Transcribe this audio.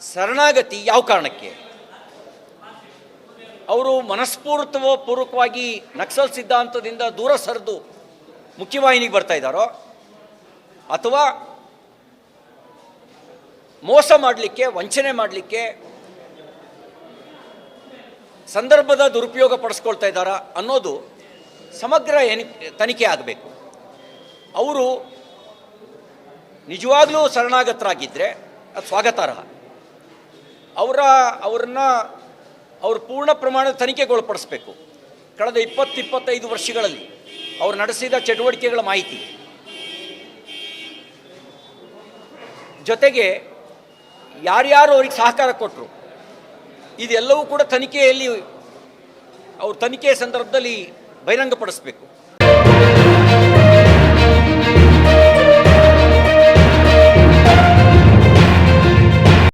ಶರಣಾಗತಿ ಯಾವ ಕಾರಣಕ್ಕೆ? ಅವರು ಮನಸ್ಫೂರ್ತ ಪೂರ್ವಕವಾಗಿ ನಕ್ಸಲ್ ಸಿದ್ಧಾಂತದಿಂದ ದೂರ ಸರಿದು ಮುಖ್ಯವಾಹಿನಿಗೆ ಬರ್ತಾ ಇದ್ದಾರೋ? ಅಥವಾ ಮೋಸ ಮಾಡಲಿಕ್ಕೆ, ವಂಚನೆ ಮಾಡಲಿಕ್ಕೆ ಸಂದರ್ಭದ ದುರುಪಯೋಗ ಪಡಿಸ್ಕೊಳ್ತಾ ಇದ್ದಾರಾ ಅನ್ನೋದು ಸಮಗ್ರ ಎನಿ, ತನಿಖೆ ಆಗಬೇಕು. ಅವರು ನಿಜವಾಗ್ಲೂ ಶರಣಾಗತರಾಗಿದ್ದರೆ ಅದು ಸ್ವಾಗತಾರ್ಹ. ಅವರ, ಅವ್ರನ್ನ ಅವ್ರು ಪೂರ್ಣ ಪ್ರಮಾಣದ ತನಿಖೆಗೊಳಪಡಿಸಬೇಕು ಕಳೆದ ಇಪ್ಪತ್ತು ಇಪ್ಪತ್ತೈದು ವರ್ಷಗಳಲ್ಲಿ ಅವ್ರು ನಡೆಸಿದ ಚಟುವಟಿಕೆಗಳ ಮಾಹಿತಿ. ಜೊತೆಗೆ ಯಾರ್ಯಾರು ಅವ್ರಿಗೆ ಸಹಕಾರ ಕೊಟ್ಟರು ಇದೆಲ್ಲವೂ ಕೂಡ ತನಿಖೆಯಲ್ಲಿ ಅವ್ರ ತನಿಖೆಯ ಸಂದರ್ಭದಲ್ಲಿ ಬಹಿರಂಗಪಡಿಸಬೇಕು.